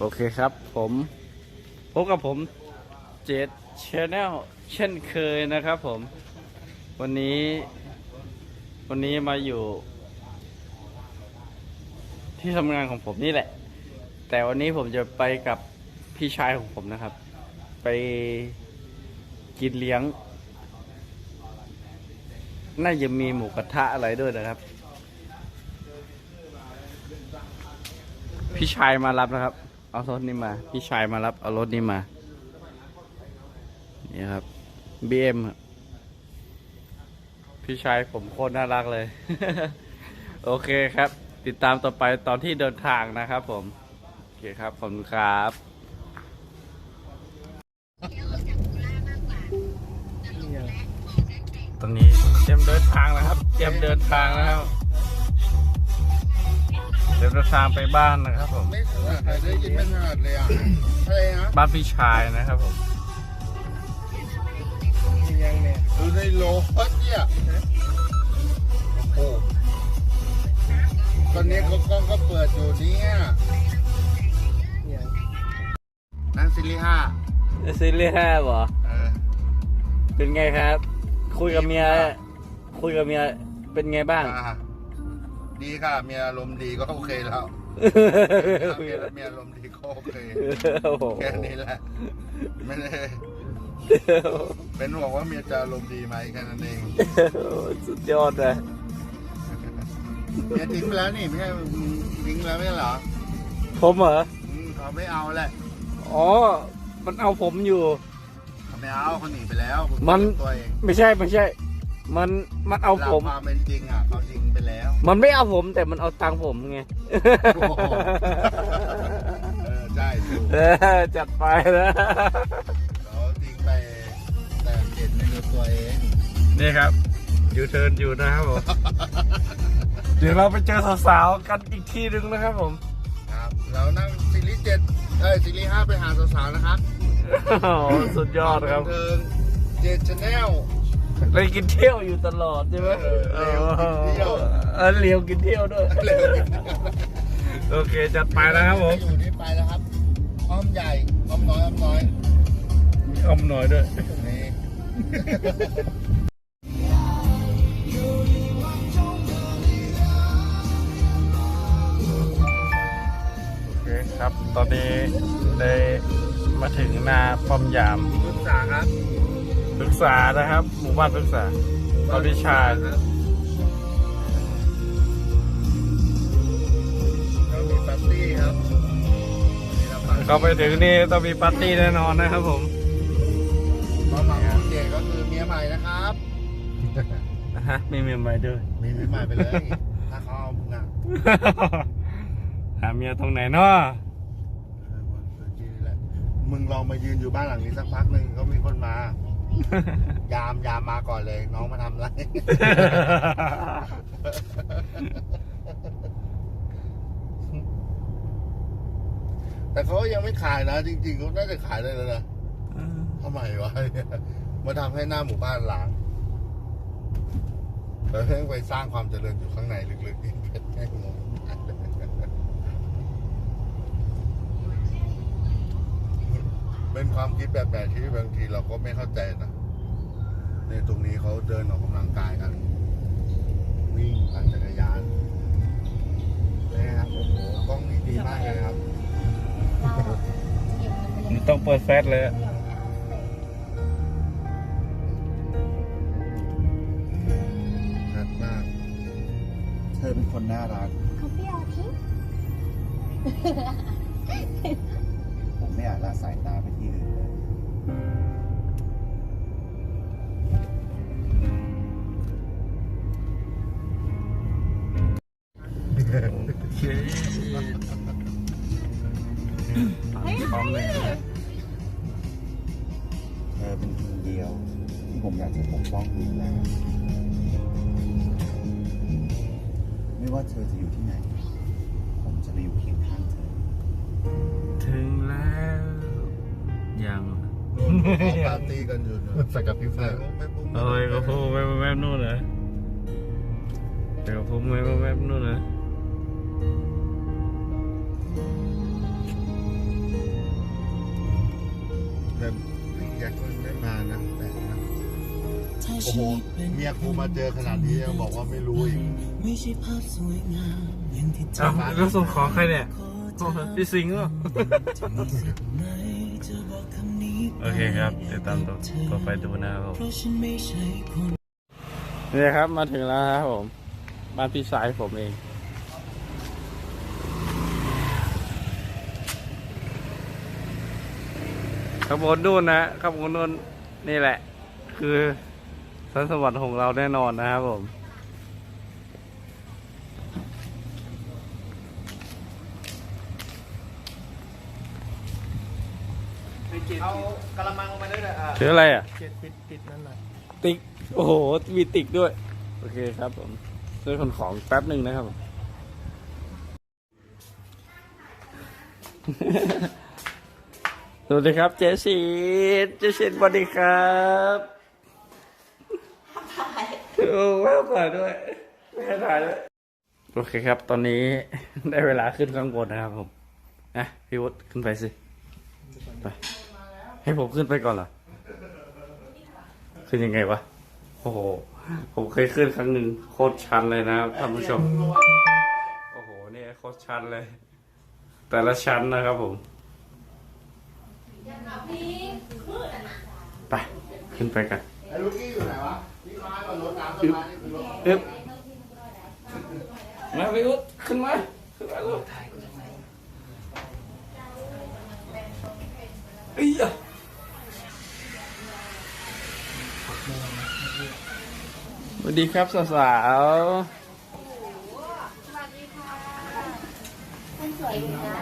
โอเคครับผมพบกับผมเจดชแนลเช่นเคยนะครับผม วันนี้ วันนี้มาอยู่ ที่ทำงานของผมนี่แหละ แต่วันนี้ผมจะไปกับพี่ชายของผมนะครับ ไปกินเลี้ยง น่าจะมีหมูกระทะอะไรด้วยนะครับ พี่ชายมารับนะครับ เอารถนี้มา พี่ชายมารับ เอารถนี้มา นี่ครับ BM ครับพี่ชายผมโคตรน่ารักเลย โอเคครับ ติดตามต่อไปตอนที่เดินทางนะครับผม โอเคครับ ขอบคุณครับตอนนี้เตรียมเดินทางแล้วครับ เตรียมเดินทางแล้ว ครับเดินทางไปบ้านนะครับผมไม่ถนัดเลยได้ยินไม่ถนัดเลยอะอะไรนะบ้านพี่ชายนะครับผมยังเนี่ยดูในโลดเนี่ยโอ้ตอนนี้เขากล้องก็เปิดอยู่เนี่ยนั่งซีรีส์ห้าซีรีส์ห้าเหรอเป็นไงครับ คุยกับเมีย คุยกับเมียเป็นไงบ้างอะ ดีค่ะเมียอารมณ์ดีก็โอเคแล้วเมียเมียอารมณ์ดีก็โอเคโอ้โหแค่นี้แหละไม่ได้เป็นห่วงว่าเมียจะอารมณ์ดีไหมแค่นั้นเองสุดยอดเลยเมียทิ้งไปแล้วนี่ไม่ใช่ทิ้งแล้วไม่ใช่เหรอผมเหรออืมเขาไม่เอาแหละอ๋อ มันเอาผมอยู่เขาไม่เอาเขาหนีไปแล้วผมันตัวเองไม่ใช่ไม่ใช่ มันมันเอาผม หลักความเป็นจริงอะเขาทิ้งไปแล้วมันไม่เอาผมแต่มันเอาตังค์ผมไง โอ้โหเออใช่ถูกเออจัดไปนะ เขาทิ้งไปแต่เจ็ดไม่รู้ตัวเองนี่ครับยูเทิร์นอยู่นะครับผม เดี๋ยวเราไปเจอสาวๆกันอีกที่หนึ่งนะครับผม ครับเรานั่งซีรีส์เจ็ดเอ้ยซีรีส์ห้าไปหาสาวๆนะครับโอ้โหสุดยอดครับเดินเจ็ดชาแนล ไปกินเที่ยวอยู่ตลอดใช่ไหมเออเลี้ยวกินเที่ยวเออเลี้ยวกินเที่ยวด้วยเร็วโอเคจัดไปนะครับผมอยู่นี่ไปแล้วครับอ้อมใหญ่อ้อมน้อยอ้อมน้อยมีอมหน่อยด้วยนี่โอเคครับ ตอนนี้ได้มาถึงหน้าป้อมยามศึกษาครับ ปรึกษานะครับ หมู่บ้านปรึกษาตอนพิชายเรามีปาร์ตี้ครับนี่เราปาร์ตี้เขาไปถึงนี่ต้องมีปาร์ตี้แน่นอนนะครับผมความหวังของเจก็คือเมียใหม่นะครับนะฮะมีเมียใหม่ด้วย มีเมียใหม่ไปเลย ถ้าเขาเอามึงอะหาเมียตรงไหนเนาะเออหมดเลยทีนี้แหละมึงลองมายืนอยู่บ้านหลังนี้สักพักหนึ่งก็มีคนมา ยามยามมาก่อนเลย น้องมาทำอะไร แต่เขายังไม่ขายนะ จริงๆเขาน่าจะขายได้แล้วนะทำไมวะมาทำให้หน้าหมู่บ้านล้างแต่เพิ่งไปสร้างความเจริญอยู่ข้างในลึกๆนี่เป็นแค่งง เป็นความคิดแบบแบบที่บางทีเราก็ไม่เข้าใจนะในตรงนี้เขาเดินออกกำลังกายกัน วิ่งปั่นจักรยานนะครับโอ้โหกล้องนี้ดีมากเลยครับนี่ต้องเปิดแฟลชเลยอะชัดมาก เธอเป็นคนน่ารัก เขาเปรี้ยวทิ้ง ต้องมีแล้ว ไม่ว่าเธอจะอยู่ที่ไหน ผมจะไปอยู่เคียงข้างเธอ ถึงแล้ว ยังปาร์ตี้กันอยู่นะสกับพี่แฟร์เอ้ยก็พูดแวบแนู่นเหรอเดี๋ยวผมแวบแนู่นนะแต่อยากไม่มานะ โอ้โหเมียกูมาเจอขนาดนี้ยังบอกว่าไม่รู้อีกไม่ใช่ภาพสวยงามอย่างที่เธออ้าวแล้วส่งของใครเนี่ยโอ้โหพี่สิงห์เหรอไหนจะบอกคำนี้โอเคครับเดี๋ยวตามต่อต่อไปดูนะครับผมเพราะฉันไม่ใช่คนนี่ครับมาถึงแล้วครับผมบ้านพี่สายผมเองข้างบนนู่นนะข้างบนนู่นนี่แหละ คือ สันสวรรค์ของเราแน่นอนนะครับผม เอากระมังมาด้วยนะอะถืออะไรอะ เจ็ดปิดปิดนั่นหน่อยติ๊ก โอ้โห มีติ๊กด้วย โอเคครับผมซื้อคนของแป๊บหนึ่งนะครับผม สวัสดีครับเจสีดเจสีดสวัสดีครับ โอ้แม่ถ่ายด้วยแม่ถ่ายด้วย โอเคครับ ตอนนี้ได้เวลาขึ้นข้างบนนะครับผมนะพี่วุฒิขึ้นไปสิ ไป ให้ผมขึ้นไปก่อนเหรอ ขึ้นยังไงวะ โอ้โห ผมเคยขึ้นครั้งหนึ่งโคตรชันเลยนะครับท่านผู้ชม โอ้โห เนี่ยโคตรชันเลย แต่ละชั้นนะครับผม ไป ขึ้นไปกัน ไอ้ลูกกี้อยู่ไหนวะ มาก่อนรถน้ำต้นไม้นี่คือรถอึ๊บมาพี่อุ๊ดขึ้นมาขึ้นมาลูกเอ้ยอะสวัสดีครับสาวสวัสดีค่ะคุณสวยดีนะ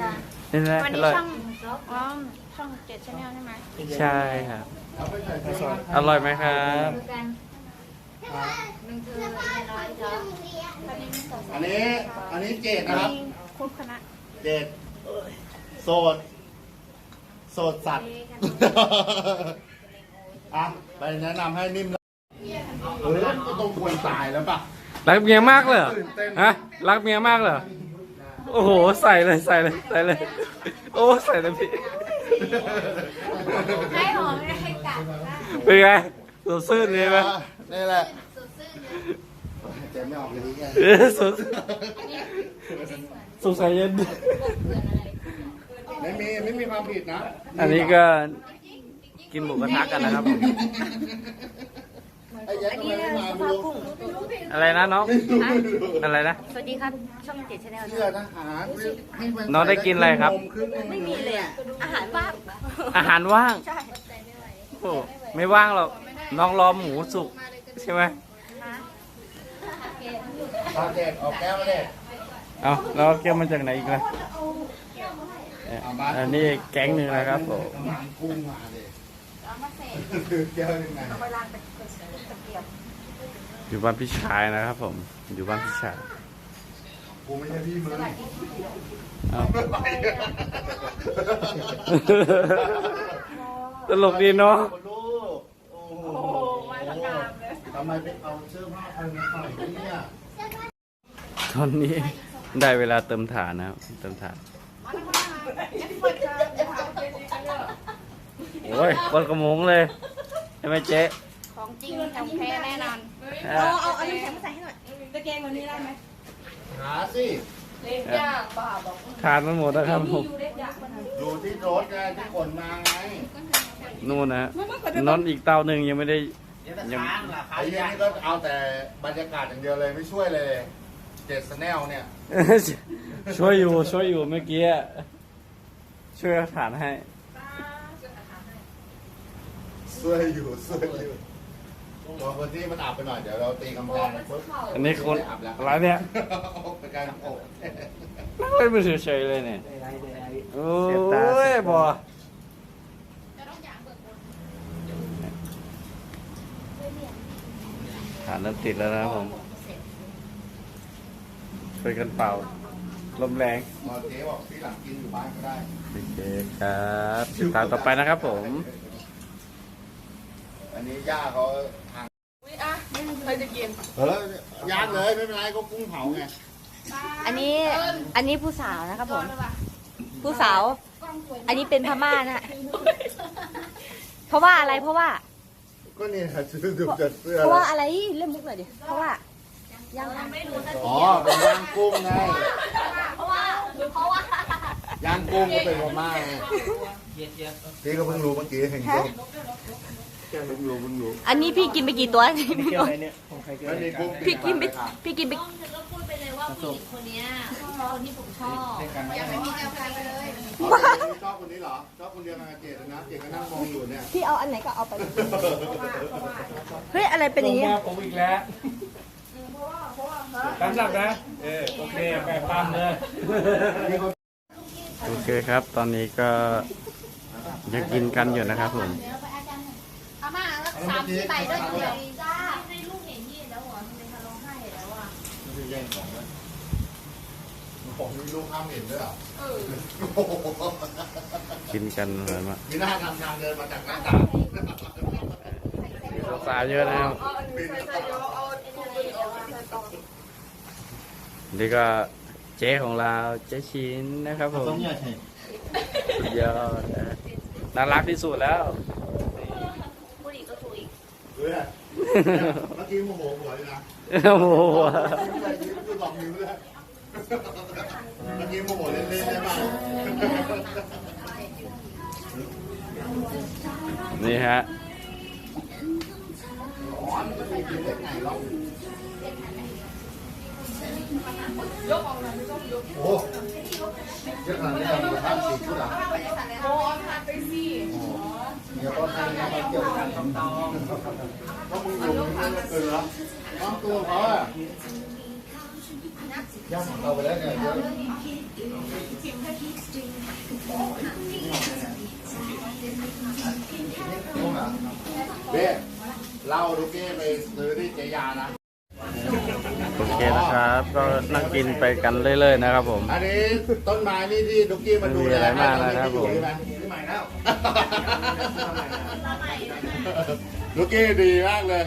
ค่ะๆนี่นะวันอนี้ร่อยช่องอ๋อช่องเจ็ดชาแนลใช่ไหม ใช่ครับ อร่อยไหมครับดูกันมันคือเรียนร้อยจ้ะตอนนี้มีสาวอันนี้อันนี้เจดนะครับมีคุณคณะเจดโสด โสดสัตว์อะไปแนะนำให้นิ่มแล้วเฮ้ยก็ต้องควรตายแล้วป่ะรักเมียมากเลยเหรอตื่นเต้นฮะรักเมียมากเลยเหรอโอ้โห ใส่เลยใส่เลยใส่เลย โอ้ใส่เลยพี่ให้หอมไม่ให้กัด เป็นไงสดชื่นเลยไหมนี่แหละเจ๊ไม่ออกเลยนี่ไงเออสดสงสัยเย็นไม่มีไม่มีความผิดนะ อันนี้ก็กินหมูกระทะกันนะครับผมไอ้ยักษ์ทำไมไม่มาไม่รู้อะไรนะน้อง อะไรนะ สวัสดีครับ ช่องเจ็ดชาแนลเชื่อทหารให้มัน้องได้กินอะไรครับ ไม่มีเลยอาหารว่าง อาหารว่างใช่ โอ้ไม่ว่างหรอกน้องรอหมูสุก ใช่ไหมตาเด็กออกแก้วเด็กเอาแล้วเอาเกี่ยวมาจากไหนอีกล่ะเอ่ออันนี้แก๊งหนึ่งนะครับผมหางกุ้งมาเลยแก้วยังไงอยู่บ้านพี่ชายนะครับผม อยู่บ้านพี่ชายกูไม่ใช่พี่มึงเอา ตลกดีเนาะลูกโอ้โหมาทำงานเลยทำไมไปเอาเสื้อผ้าเอามาใส่เนี่ยตอนนี้ได้เวลาเติมฐานนะครับเติมฐานโอ้ยวันกระมงเลยใช่ไหมเจ๊ของจริงของแท้แน่นอนอะเอาเอาน้ำแข็งมาใส่ให้หน่อยหาสิทานมันหมดนะครับผมอยู่ที่รถไงที่ขนมาไง นู่นนะนอนอีกเตาหนึ่งยังไม่ได้ยังไอ้เหี้ยนี่ก็เอาแต่บรรยากาศอย่างเดียวเลยไม่ช่วยเลย เจ็ดสแนลเนี่ย ช่วยอยู่ช่วยอยู่เมื่อกี้อะช่วยฐานให้ ช่วยอยู่ช่วยอยู่บอกคนที่มันอาบไปหน่อยเดี๋ยวเราตีกำแพงปุ๊บอันนี้คนอาบแล้วอะไรเนี่ยเป็นการโอบนั่งเล่นมือถือเฉยเลยเนี่ยโอ้ยบอ ฐานนั้นติดแล้วนะครับผมช่วยกันเป่าลมแรงหมอเจ๊บอกพี่หลังกินอยู่บ้านก็ได้โอเคครับติดตามต่อไปนะครับผม อันนี้ย่าเขาทางใครจะกินเออย่างเลยไม่เป็นไรก็กุ้งเผาไงอันนี้อันนี้ผู้สาวนะครับผม ผู้สาว อันนี้เป็นพม่านะฮะเพราะว่าอะไรเพราะว่า ก็นี่ค่ะซื้อดูจากเสื้อเพราะว่าอะไรเล่นมุกหน่อยดิเพราะว่ายังทำไม่รู้อ๋อเป็นย่างกุ้งไงเพราะว่าเพราะว่าย่างกุ้งก็เป็นพม่าไงเย็ดเย็ดพี่ก็เพิ่งรู้เมื่อกี้เห็นกุ้งเพิ่งรู้เพิ่งรู้อันนี้พี่กินไปกี่ตัวเกี่ยวอะไรเนี่ยของใครเกี่ยวไม่มีกุ้งพี่กินไปพี่กินไป ผู้หญิงคนเนี้ยชอบคนที่ผมชอบยังไม่มีแนวทางเลยชอบคนนี้เหรอชอบคนเดียวกันกับเจดนะเจดก็นั่งมองอยู่เนี่ยพี่เอาอันไหนก็เอาไปเฮ้ยอะไรเป็นอย่างนี้ลมาผมอีกแล้วตามหลักนะเออโอเคแบบตามเลยโอเคครับ ตอนนี้ก็ยังกินกันอยู่นะครับผมอาม่าแล้วสามสี่ใบด้วยเดียวจ้าในลูกเห็นยี่แล้วเหรอทำไมทะร้องไห้แล้วอะ ผมมีลูกห้ามเห็นด้วยเหรอกินกันเลยมากมีหน้าทำทางเดินมาจากหน้าต่างสาวๆเยอะนะครับปีนหน้าต่างนี่ก็เจ๊ของเราเจ๊ชินนะครับผม สุดยอดนะน่ารักที่สุดแล้วพูดอีกก็ถูกอีกเฮ้ยเมื่อกี้โมโหหัวเลยนะโอ้โหคือหลอกนิ้วเลย เมื่อกี้โมโหเล่นๆได้ป่ะนี่ฮะ โอ้เยอะขนาดนี้เราทำสี่ชุดอะโอ้ทำไปสี่เดี๋ยวก็ทำงานมาเกี่ยวกันทำต่อก็มึงอยู่มึงไม่เกินแล้วต้องตัวเขาอะ ย่างเราไปแล้วเนี่ยเยอะเบ้เล่าดูเก้ไปซื้อที่เจยานะโอเคนะครับ ก็นั่งกินไปกันเรื่อยๆนะครับ ผม อันนี้ต้นไม้นี่ที่ดุกกี้มาดูไม่มีอะไรมากนะครับผมใหม่แล้วดุกกี้ดีมากเลย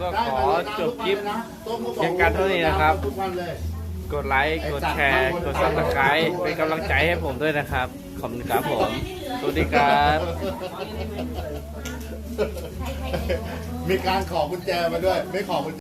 ก็ขอจบคลิปเพียงการเท่านี้นะครับกวันเลยกดไลค์ กดแชร์ กดซับสไครต์เป็นกำลังใจให้ผมด้วยนะครับ ขอบคุณครับผม สวัสดีครับ มีการขอกุญแจมาด้วย ไม่ขอกุญแจ